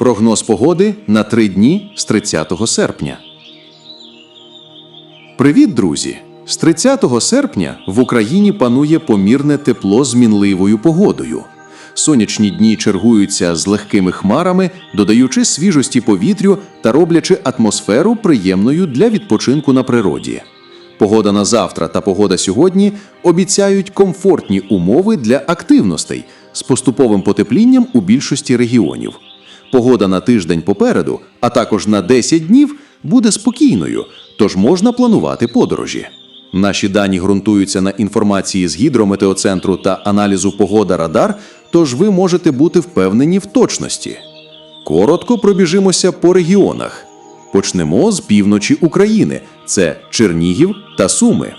Прогноз погоди на три дні з 30 серпня. Привіт, друзі! З 30 серпня в Україні панує помірне тепло з мінливою погодою. Сонячні дні чергуються з легкими хмарами, додаючи свіжості повітрю та роблячи атмосферу приємною для відпочинку на природі. Погода на завтра та погода сьогодні обіцяють комфортні умови для активностей з поступовим потеплінням у більшості регіонів. Погода на тиждень попереду, а також на 10 днів, буде спокійною, тож можна планувати подорожі. Наші дані ґрунтуються на інформації з гідрометеоцентру та аналізу погода радар, тож ви можете бути впевнені в точності. Коротко пробіжимося по регіонах. Почнемо з півночі України це Чернігів та Суми.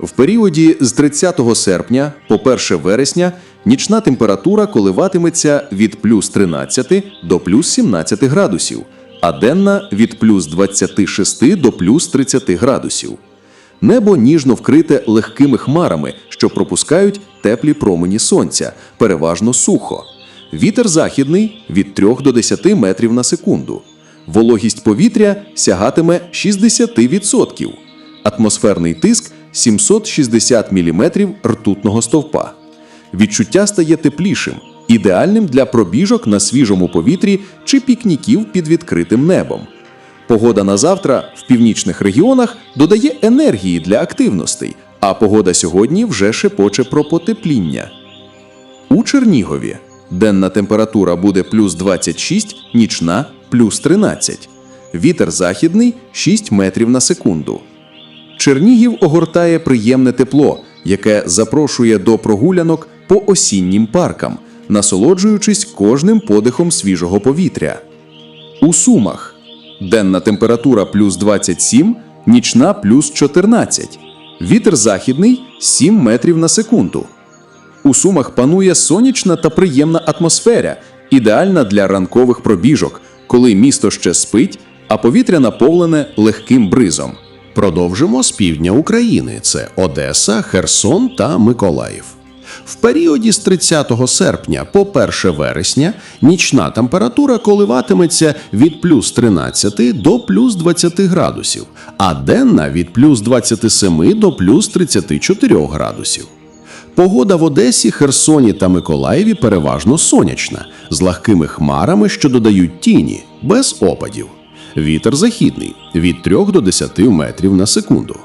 В періоді з 30 серпня по 1 вересня нічна температура коливатиметься від плюс 13 до плюс 17 градусів, а денна від плюс 26 до плюс 30 градусів. Небо ніжно вкрите легкими хмарами, що пропускають теплі промені сонця, переважно сухо. Вітер західний від 3 до 10 метрів на секунду. Вологість повітря сягатиме 60%. Атмосферний тиск 760 мм ртутного стовпа. Відчуття стає теплішим, ідеальним для пробіжок на свіжому повітрі чи пікніків під відкритим небом. Погода на завтра в північних регіонах додає енергії для активностей, а погода сьогодні вже шепоче про потепління. У Чернігові денна температура буде плюс 26, нічна плюс 13. Вітер західний 6 метрів на секунду. Чернігів огортає приємне тепло, яке запрошує до прогулянок по осіннім паркам, насолоджуючись кожним подихом свіжого повітря. У Сумах денна температура плюс 27, нічна плюс 14. Вітер західний 7 метрів на секунду. У Сумах панує сонячна та приємна атмосфера, ідеальна для ранкових пробіжок, коли місто ще спить, а повітря наповнене легким бризом. Продовжимо з півдня України: це Одеса, Херсон та Миколаїв. В періоді з 30 серпня по 1 вересня нічна температура коливатиметься від плюс 13 до плюс 20 градусів, а денна від плюс 27 до плюс 34 градусів. Погода в Одесі, Херсоні та Миколаєві переважно сонячна, з легкими хмарами, що додають тіні, без опадів. Вітер західний від 3 до 10 метрів на секунду.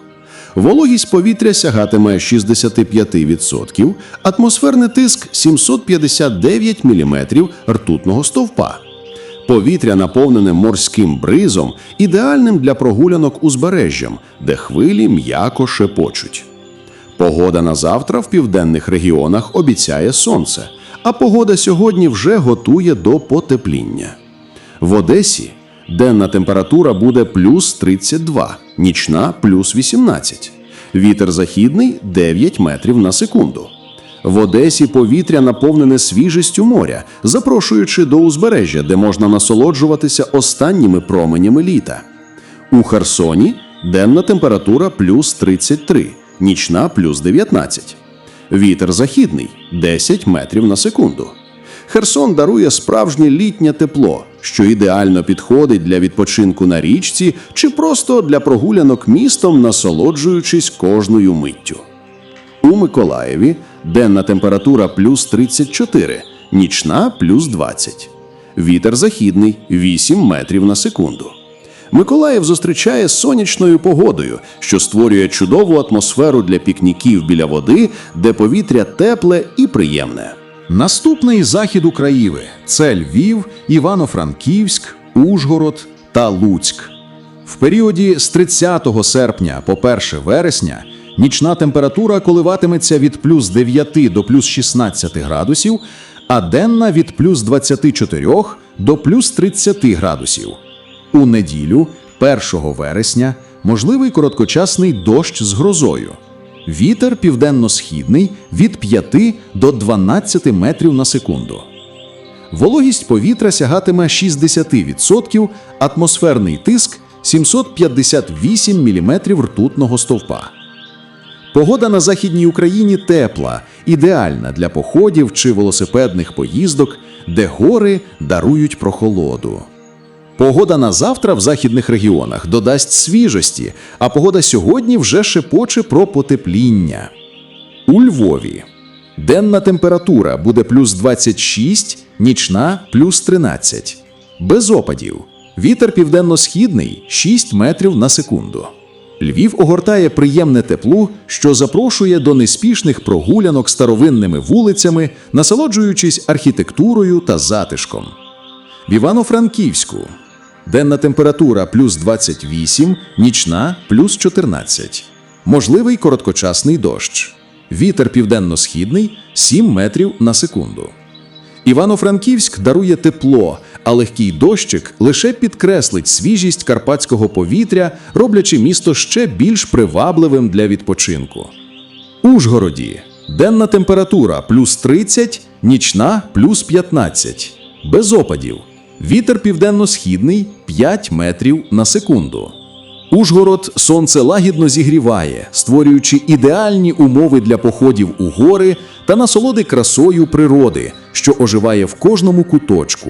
Вологість повітря сягатиме 65%, атмосферний тиск 759 мм ртутного стовпа. Повітря наповнене морським бризом, ідеальним для прогулянок узбережжям, де хвилі м'яко шепочуть. Погода на завтра в південних регіонах обіцяє сонце, а погода сьогодні вже готує до потепління. В Одесі денна температура буде плюс 32, нічна плюс 18. Вітер західний 9 метрів на секунду. В Одесі повітря наповнене свіжістю моря, запрошуючи до узбережжя, де можна насолоджуватися останніми променями літа. У Херсоні денна температура плюс 33, нічна плюс 19. Вітер західний 10 метрів на секунду. Херсон дарує справжнє літнє тепло, що ідеально підходить для відпочинку на річці чи просто для прогулянок містом, насолоджуючись кожною миттю. У Миколаєві денна температура плюс 34, нічна плюс 20. Вітер західний 8 метрів на секунду. Миколаїв зустрічає сонячною погодою, що створює чудову атмосферу для пікніків біля води, де повітря тепле і приємне. Наступний захід України це Львів, Івано-Франківськ, Ужгород та Луцьк. В періоді з 30 серпня по 1 вересня нічна температура коливатиметься від плюс 9 до плюс 16 градусів, а денна від плюс 24 до плюс 30 градусів. У неділю, 1 вересня, можливий короткочасний дощ з грозою. Вітер південно-східний від 5 до 12 метрів на секунду. Вологість повітря сягатиме 60%, атмосферний тиск 758 мм ртутного стовпа. Погода на Західній Україні тепла, ідеальна для походів чи велосипедних поїздок, де гори дарують прохолоду. Погода на завтра в західних регіонах додасть свіжості, а погода сьогодні вже шепоче про потепління. У Львові денна температура буде плюс 26, нічна плюс 13. Без опадів. Вітер південно-східний 6 метрів на секунду. Львів огортає приємне тепло, що запрошує до неспішних прогулянок старовинними вулицями, насолоджуючись архітектурою та затишком. В Івано-Франківську денна температура плюс 28, нічна плюс 14. Можливий короткочасний дощ. Вітер південно-східний 7 метрів на секунду. Івано-Франківськ дарує тепло, а легкий дощик лише підкреслить свіжість карпатського повітря, роблячи місто ще більш привабливим для відпочинку. Ужгороді денна температура плюс 30, нічна плюс 15. Без опадів. Вітер південно-східний 5 метрів на секунду. Ужгород сонце лагідно зігріває, створюючи ідеальні умови для походів у гори та насолоди красою природи, що оживає в кожному куточку.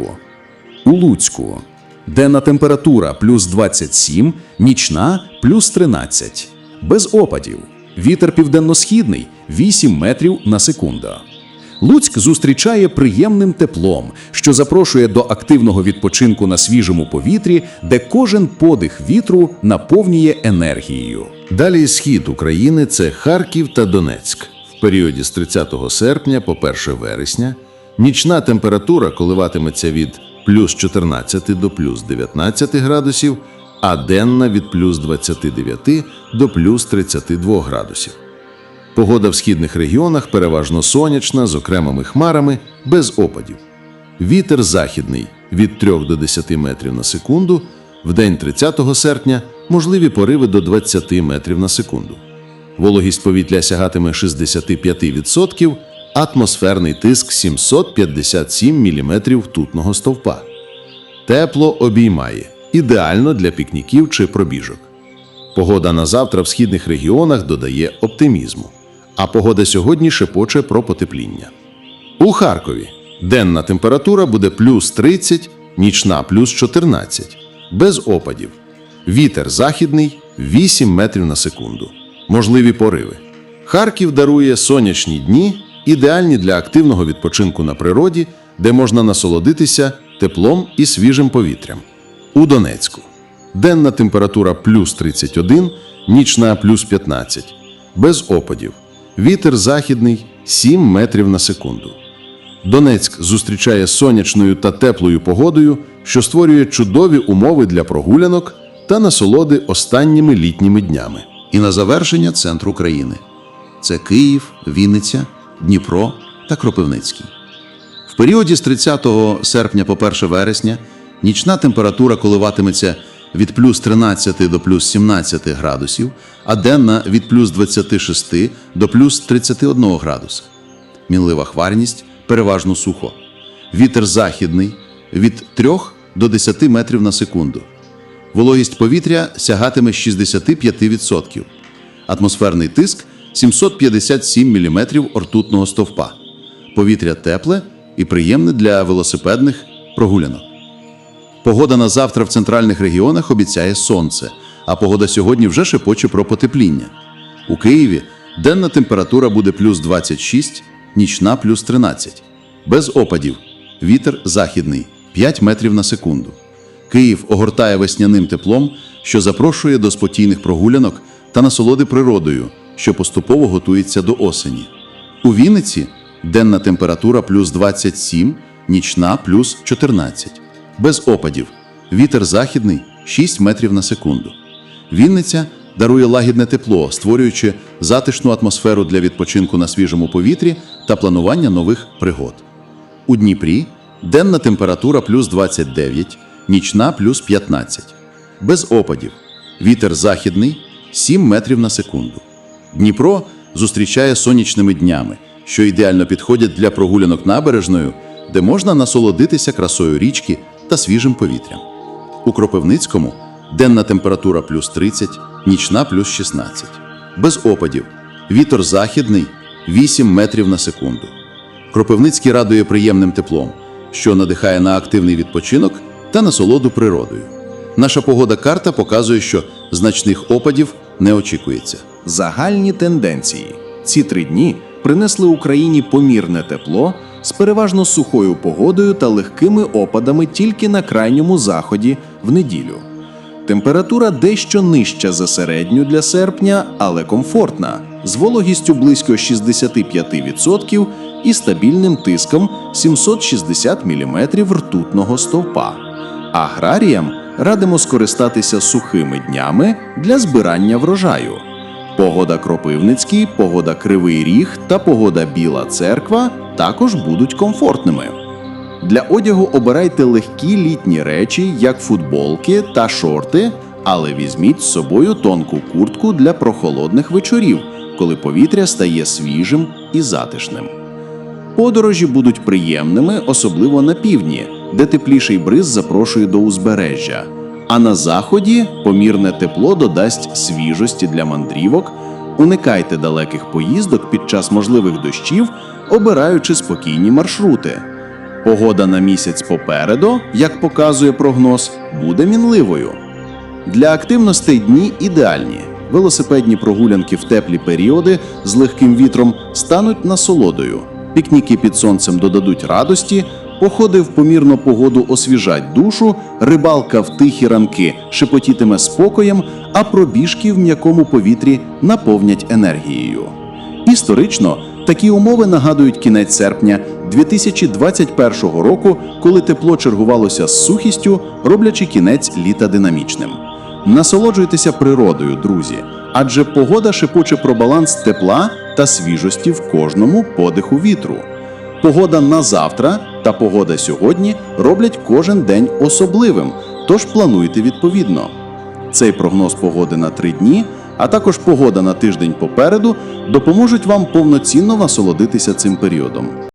У Луцьку денна температура плюс 27, нічна плюс 13. Без опадів. Вітер південно-східний 8 метрів на секунду. Луцьк зустрічає приємним теплом, що запрошує до активного відпочинку на свіжому повітрі, де кожен подих вітру наповнює енергією. Далі схід України це Харків та Донецьк. В періоді з 30 серпня по 1 вересня нічна температура коливатиметься від плюс 14 до плюс 19 градусів, а денна від плюс 29 до плюс 32 градусів. Погода в східних регіонах переважно сонячна, з окремими хмарами, без опадів. Вітер західний від 3 до 10 метрів на секунду. В день 30 серпня можливі пориви до 20 метрів на секунду. Вологість повітря сягатиме 65%, атмосферний тиск 757 мм ртутного стовпа. Тепло обіймає, ідеально для пікніків чи пробіжок. Погода на завтра в східних регіонах додає оптимізму, а погода сьогодні шепоче про потепління. У Харкові денна температура буде плюс 30, нічна плюс 14, без опадів. Вітер західний 8 метрів на секунду. Можливі пориви. Харків дарує сонячні дні, ідеальні для активного відпочинку на природі, де можна насолодитися теплом і свіжим повітрям. У Донецьку денна температура плюс 31, нічна плюс 15, без опадів. Вітер західний 7 метрів на секунду. Донецьк зустрічає сонячною та теплою погодою, що створює чудові умови для прогулянок та насолоди останніми літніми днями. І на завершення центр України. Це Київ, Вінниця, Дніпро та Кропивницький. В періоді з 30 серпня по 1 вересня нічна температура коливатиметься від плюс 13 до плюс 17 градусів, а денна від плюс 26 до плюс 31 градуса. Мінлива хварність переважно сухо. Вітер західний від 3 до 10 метрів на секунду. Вологість повітря сягатиме 65%. Атмосферний тиск 757 мм ртутного стовпа. Повітря тепле і приємне для велосипедних прогулянок. Погода на завтра в центральних регіонах обіцяє сонце, а погода сьогодні вже шепоче про потепління. У Києві денна температура буде плюс 26, нічна плюс 13. Без опадів. Вітер західний 5 метрів на секунду. Київ огортає весняним теплом, що запрошує до спокійних прогулянок та насолоди природою, що поступово готується до осені. У Вінниці денна температура плюс 27, нічна плюс 14. Без опадів. Вітер західний 6 метрів на секунду. Вінниця дарує лагідне тепло, створюючи затишну атмосферу для відпочинку на свіжому повітрі та планування нових пригод. У Дніпрі денна температура плюс 29, нічна плюс 15. Без опадів. Вітер західний 7 метрів на секунду. Дніпро зустрічає сонячними днями, що ідеально підходять для прогулянок набережною, де можна насолодитися красою річки та свіжим повітрям. У Кропивницькому денна температура плюс 30, нічна плюс 16. Без опадів. Вітер західний 8 метрів на секунду. Кропивницький радує приємним теплом, що надихає на активний відпочинок та насолоду природою. Наша погода карта показує, що значних опадів не очікується. Загальні тенденції. Ці три дні принесли Україні помірне тепло з переважно сухою погодою та легкими опадами тільки на крайньому заході в неділю. Температура дещо нижча за середню для серпня, але комфортна, з вологістю близько 65% і стабільним тиском 760 мм ртутного стовпа. Аграріям радимо скористатися сухими днями для збирання врожаю. Погода Кропивницький, погода Кривий Ріг та погода Біла Церква також будуть комфортними. Для одягу обирайте легкі літні речі, як футболки та шорти, але візьміть з собою тонку куртку для прохолодних вечорів, коли повітря стає свіжим і затишним. Подорожі будуть приємними, особливо на півдні, де тепліший бриз запрошує до узбережжя. А на заході помірне тепло додасть свіжості для мандрівок. Уникайте далеких поїздок під час можливих дощів, обираючи спокійні маршрути. Погода на місяць попереду, як показує прогноз, буде мінливою. Для активностей дні ідеальні. Велосипедні прогулянки в теплі періоди з легким вітром стануть насолодою. Пікніки під сонцем додадуть радості, походи в помірну погоду освіжать душу, рибалка в тихі ранки шепотітиме спокоєм, а пробіжки в м'якому повітрі наповнять енергією. Історично такі умови нагадують кінець серпня 2021 року, коли тепло чергувалося з сухістю, роблячи кінець літа динамічним. Насолоджуйтеся природою, друзі, адже погода шепоче про баланс тепла та свіжості в кожному подиху вітру. Погода на завтра та погода сьогодні роблять кожен день особливим, тож плануйте відповідно. Цей прогноз погоди на три дні, а також погода на тиждень попереду допоможуть вам повноцінно насолодитися цим періодом.